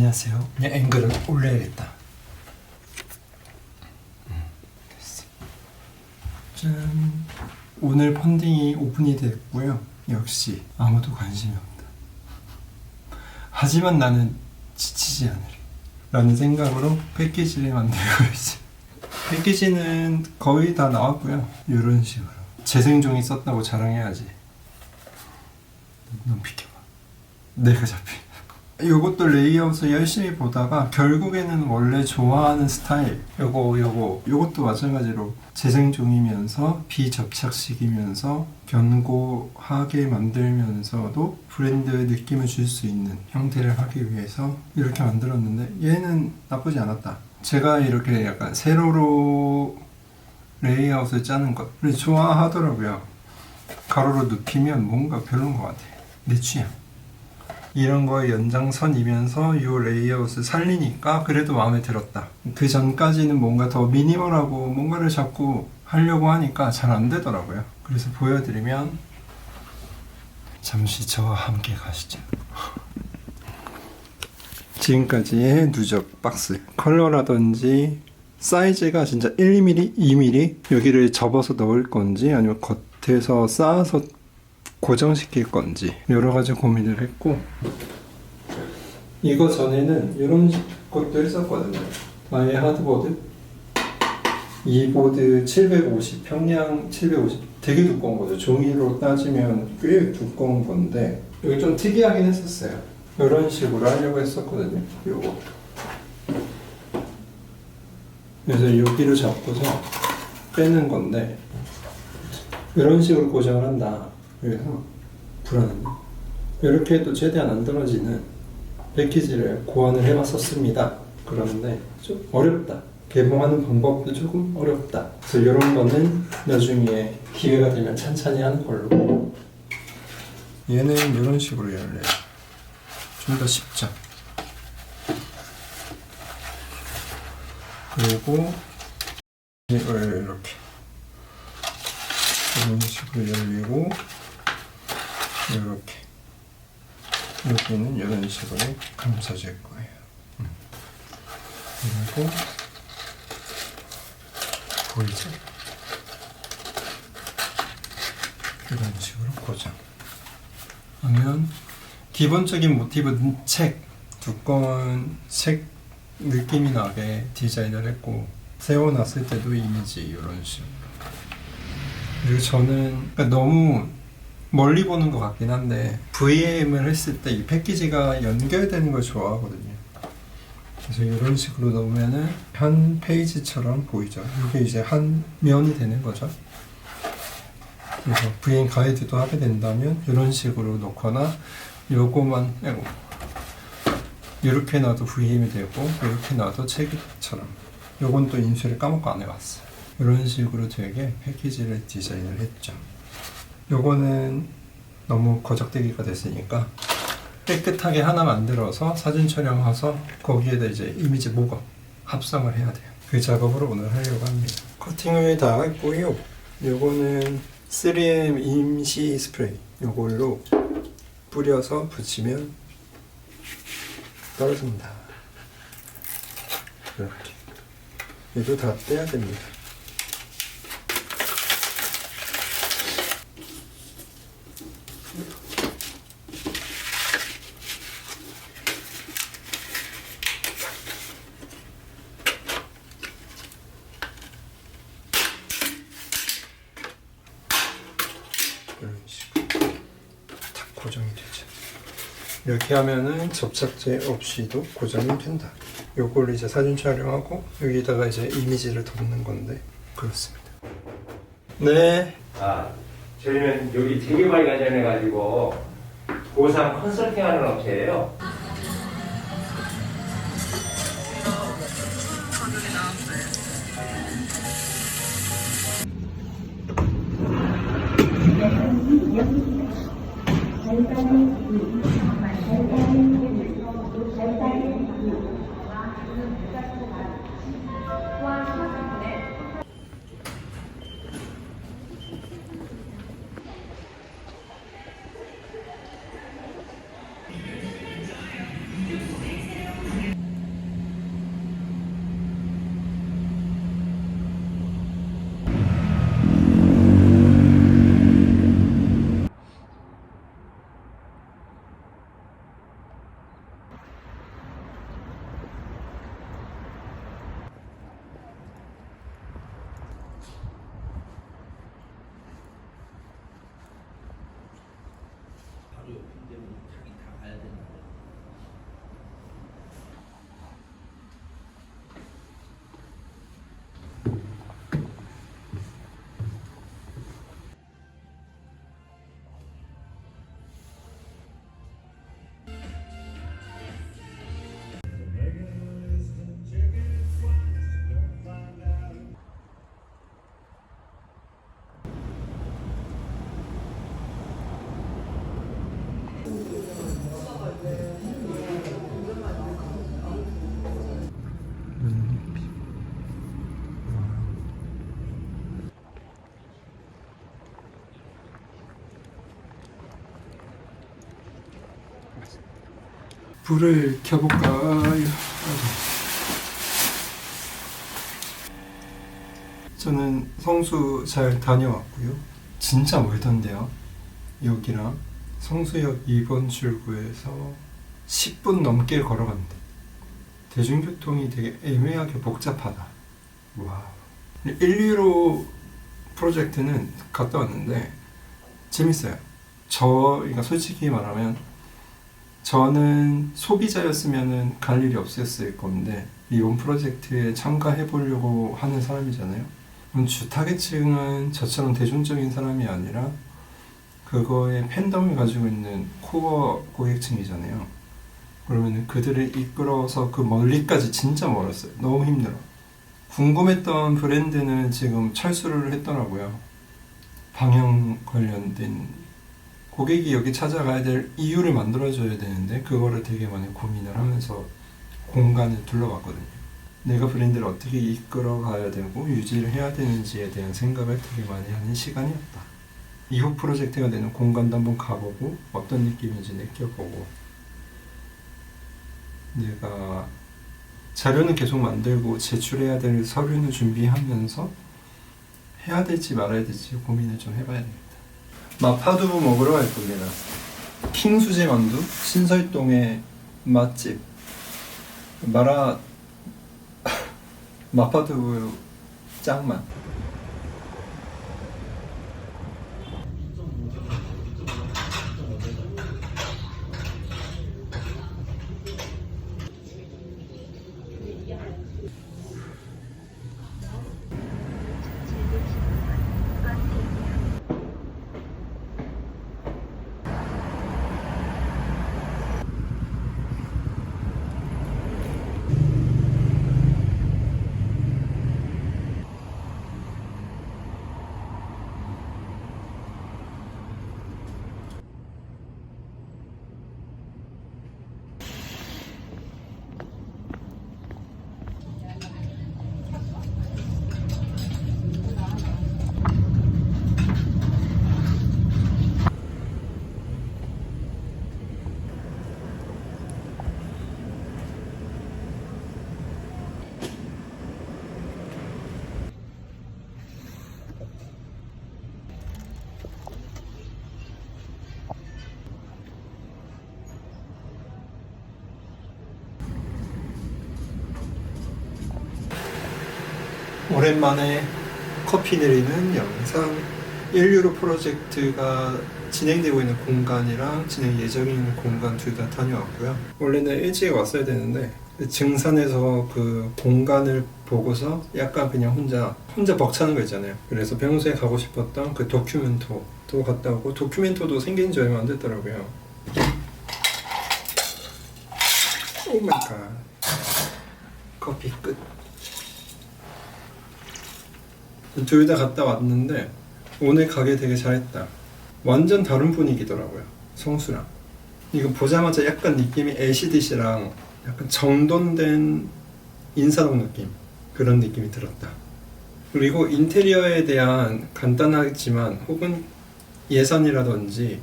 안녕하세요. 그냥 앵글을 올려야겠다. 음, 됐어. 짠. 오늘 펀딩이 오픈이 됐고요. 역시 아무도 관심이 없다. 하지만 나는 지치지 않으리. 라는 생각으로 패키지를 만들고 있어. 패키지는 거의 다 나왔고요. 이런 식으로. 재생종이 썼다고 자랑해야지. 넌 비켜봐. 내가 잡힌. 요것도 레이아웃을 열심히 보다가 결국에는 원래 좋아하는 스타일 요거 요거 요것도 마찬가지로 재생종이면서 비접착식이면서 견고하게 만들면서도 브랜드 느낌을 줄 수 있는 형태를 하기 위해서 이렇게 만들었는데 얘는 나쁘지 않았다. 제가 이렇게 약간 세로로 레이아웃을 짜는 것을 좋아하더라고요. 가로로 눕히면 뭔가 별론 것 같아요 내 취향 이런 거의 연장선이면서 이 레이아웃을 살리니까 그래도 마음에 들었다. 그 전까지는 뭔가 더 미니멀하고 뭔가를 자꾸 하려고 하니까 잘 안 되더라고요. 그래서 보여드리면 잠시 저와 함께 가시죠. 지금까지의 누적 박스 컬러라든지 사이즈가 진짜 1mm, 2mm 여기를 접어서 넣을 건지 아니면 겉에서 쌓아서 고정시킬 건지 여러 가지 고민을 했고 이거 전에는 이런 것도 했었거든요. 마의 하드보드 이 보드 750 평량 750 되게 두꺼운 거죠. 종이로 따지면 꽤 두꺼운 건데 여기 좀 특이하긴 했었어요. 이런 식으로 하려고 했었거든요. 요거 그래서 여기를 잡고서 빼는 건데 이런 식으로 고정을 한다. 그래서 불안합니다. 이렇게 해도 최대한 안 떨어지는 패키지를 고안을 해봤었습니다. 그런데 좀 어렵다. 개봉하는 방법도 조금 어렵다. 그래서 이런 거는 나중에 기회가 되면 찬찬히 하는 걸로. 얘는 이런 식으로 열려요. 좀 더 쉽죠. 그리고 이걸 이렇게 이런 식으로 열리고 이렇게 여기는 이런 식으로 감싸질 거예요. 음. 그리고 보이죠? 이런 식으로 고정. 하면 기본적인 모티브는 책, 두꺼운 책 느낌이 나게 디자인을 했고 세워놨을 때도 이미지 이런 식으로. 그리고 저는 그러니까 너무 멀리 보는 것 같긴 한데 VM을 했을 때 이 패키지가 연결되는 걸 좋아하거든요. 그래서 이런 식으로 넣으면은 한 페이지처럼 보이죠. 이게 이제 한 면이 되는 거죠. 그래서 VM 가이드도 하게 된다면 이런 식으로 놓거나 요거만 아이고 이렇게 놔도 VM이 되고 이렇게 놔도 책처럼 요건 또 인쇄를 까먹고 안 해봤어요. 이런 식으로 되게 패키지를 디자인을 했죠. 요거는 너무 거적대기가 됐으니까 깨끗하게 하나 만들어서 사진 촬영해서 거기에다 이제 이미지 목업 합성을 해야 돼요. 그 작업을 오늘 하려고 합니다. 커팅을 다 했고요. 요거는 3M 임시 스프레이 요걸로 뿌려서 붙이면 떨어집니다. 이렇게 얘도 다 떼야 됩니다. 이런 식으로 딱 고정이 되죠. 이렇게 하면은 접착제 없이도 고정이 된다. 요걸 이제 사진 촬영하고 여기다가 이제 이미지를 덮는 건데 그렇습니다. 네. 아, 저희는 여기 되게 많이 관련해가지고 고3 컨설팅하는 업체예요. Thank you. 불을 켜볼까요? 저는 성수 잘 다녀왔고요. 진짜 멀던데요. 여기랑 성수역 2번 출구에서 10분 넘게 걸어갔는데 대중교통이 되게 애매하게 복잡하다. 와. 1유로 프로젝트는 갔다 왔는데 재밌어요. 저희가 솔직히 말하면 저는 소비자였으면 갈 일이 없었을 건데 이번 프로젝트에 참가해 보려고 하는 사람이잖아요. 주 타겟층은 저처럼 대중적인 사람이 아니라 그거에 팬덤을 가지고 있는 코어 고객층이잖아요. 그러면 그들을 이끌어서 그 멀리까지 진짜 멀었어요. 너무 힘들어. 궁금했던 브랜드는 지금 철수를 했더라고요. 방향 관련된 고객이 여기 찾아가야 될 이유를 만들어줘야 되는데 그거를 되게 많이 고민을 하면서 공간을 둘러봤거든요. 내가 브랜드를 어떻게 이끌어 가야 되고 유지를 해야 되는지에 대한 생각을 되게 많이 하는 시간이었다. 이후 프로젝트가 되는 공간도 한번 가보고 어떤 느낌인지 느껴보고 내가 자료는 계속 만들고 제출해야 될 서류는 준비하면서 해야 될지 말아야 될지 고민을 좀 해봐야 됩니다. 마파두부 먹으러 갈 겁니다. 킹수제 만두? 신설동의 맛집. 마라 마파두부 짱만 오랜만에 커피 내리는 영상 1유로 프로젝트가 진행되고 있는 공간이랑 진행 있는 공간 둘 다 다녀왔고요. 원래는 일찍 왔어야 되는데 증산에서 그 공간을 보고서 약간 그냥 혼자 혼자 벅차는 거 있잖아요. 그래서 평소에 가고 싶었던 그 도큐멘토도 갔다 오고 도큐멘토도 생긴 지 얼마 안 됐더라고요. 오 마이 갓. 커피 끝. 둘 다 갔다 왔는데 오늘 가게 되게 잘했다. 완전 다른 분위기더라고요. 성수랑. 이거 보자마자 약간 느낌이 LCDC랑 약간 정돈된 인사동 느낌 그런 느낌이 들었다. 그리고 인테리어에 대한 간단하지만 혹은 예산이라든지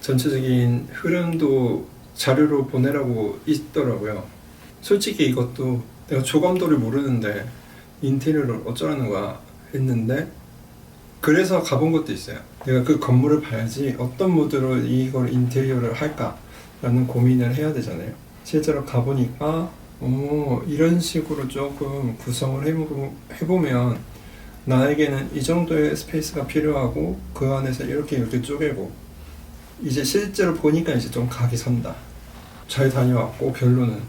전체적인 흐름도 자료로 보내라고 있더라고요. 솔직히 이것도 내가 조감도를 모르는데 인테리어를 어쩌라는 거야 했는데 그래서 가본 것도 있어요. 내가 그 건물을 봐야지 어떤 모드로 이걸 인테리어를 할까라는 고민을 해야 되잖아요. 실제로 가보니까 오, 이런 식으로 조금 구성을 해보, 해보면 나에게는 이 정도의 스페이스가 필요하고 그 안에서 이렇게 이렇게 쪼개고 이제 실제로 보니까 이제 좀 각이 선다. 잘 다녀왔고 결론은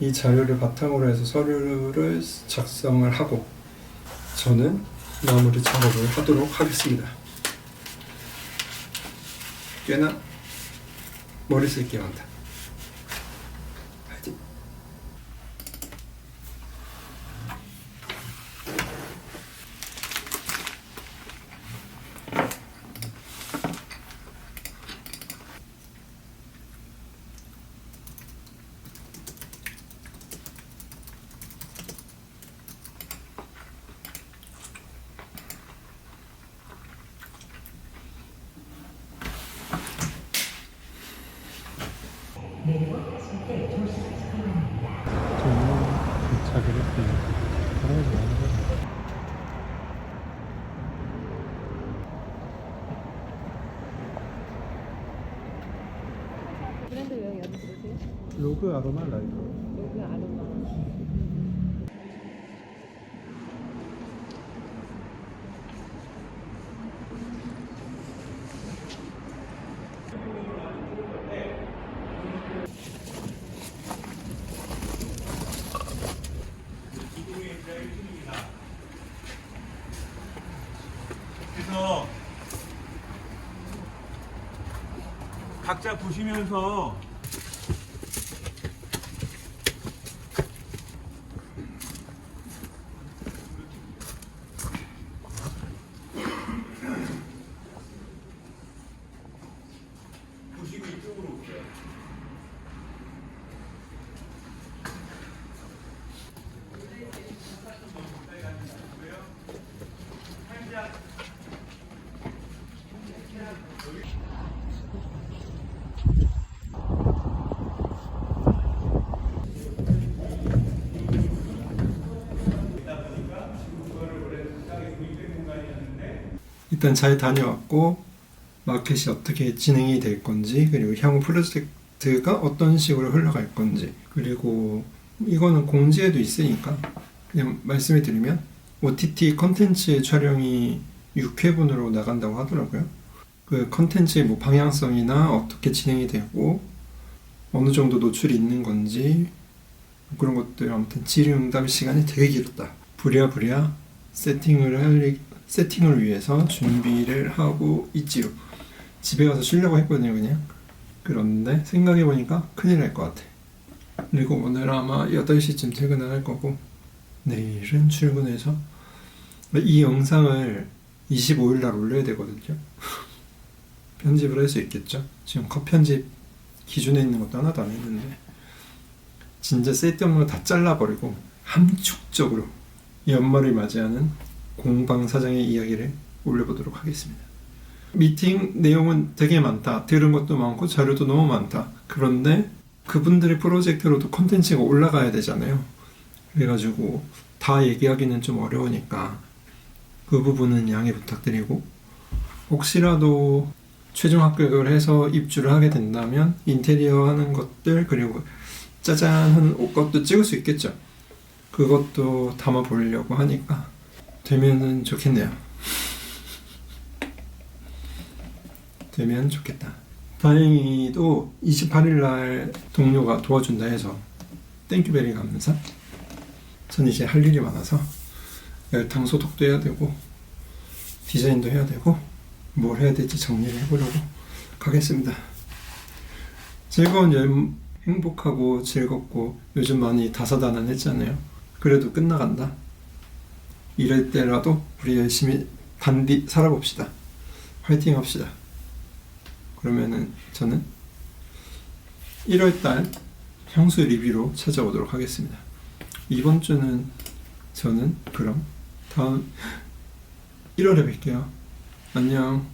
이 자료를 바탕으로 해서 서류를 작성을 하고 저는 마무리 작업을 하도록 하겠습니다. 꽤나 머리 쓸게 많다. 파이팅! 도착을 했고요. 브랜드 왜 여기 들으세요? 로그 아로마 라이브. 여기 아로마. 그래서 각자 보시면서 보시고 이쪽으로 오세요. 일단 잘 다녀왔고 마켓이 어떻게 진행이 될 건지 그리고 향후 프로젝트가 어떤 식으로 흘러갈 건지 그리고 이거는 공지에도 있으니까 그냥 말씀을 드리면 OTT 컨텐츠 촬영이 6회분으로 나간다고 하더라고요. 그 컨텐츠의 뭐 방향성이나 어떻게 진행이 되고 어느 정도 노출이 있는 건지 그런 것들 아무튼 질의응답 시간이 되게 길었다. 부랴부랴 세팅을 할 일- 세팅을 위해서 준비를 하고 있지요. 집에 가서 쉬려고 했거든요, 그냥. 그런데 생각해 보니까 큰일 날 것 같아. 그리고 오늘 아마 8시쯤 퇴근을 할 거고 내일은 출근해서 이 영상을 25일 날 올려야 되거든요. 편집을 할 수 있겠죠. 지금 컷 편집 기준에 있는 것도 하나도 안 했는데 진짜 쓸데없는 거 다 잘라버리고 함축적으로 연말을 맞이하는 공방 사장의 이야기를 올려보도록 하겠습니다. 미팅 내용은 되게 많다. 들은 것도 많고 자료도 너무 많다. 그런데 그분들의 프로젝트로도 콘텐츠가 올라가야 되잖아요. 그래가지고 다 얘기하기는 좀 어려우니까 그 부분은 양해 부탁드리고 혹시라도 최종 합격을 해서 입주를 하게 된다면 인테리어 하는 것들 그리고 짜잔 하는 것도 찍을 수 있겠죠. 그것도 담아 보려고 하니까 되면은 좋겠네요. 되면 좋겠다. 다행히도 28일 날 동료가 도와준다 해서 땡큐베리 감사. 전 이제 할 일이 많아서 열탕 소독도 해야 되고 디자인도 해야 되고 뭘 해야 될지 정리를 해보려고 가겠습니다. 즐거운 여행 행복하고 즐겁고 요즘 많이 다사다난했잖아요. 그래도 끝나간다. 이럴 때라도 우리 열심히 단디 살아봅시다. 화이팅 합시다. 그러면은 저는 1월달 향수 리뷰로 찾아오도록 하겠습니다. 이번 주는 저는 그럼 다음 1월에 뵐게요. 안녕.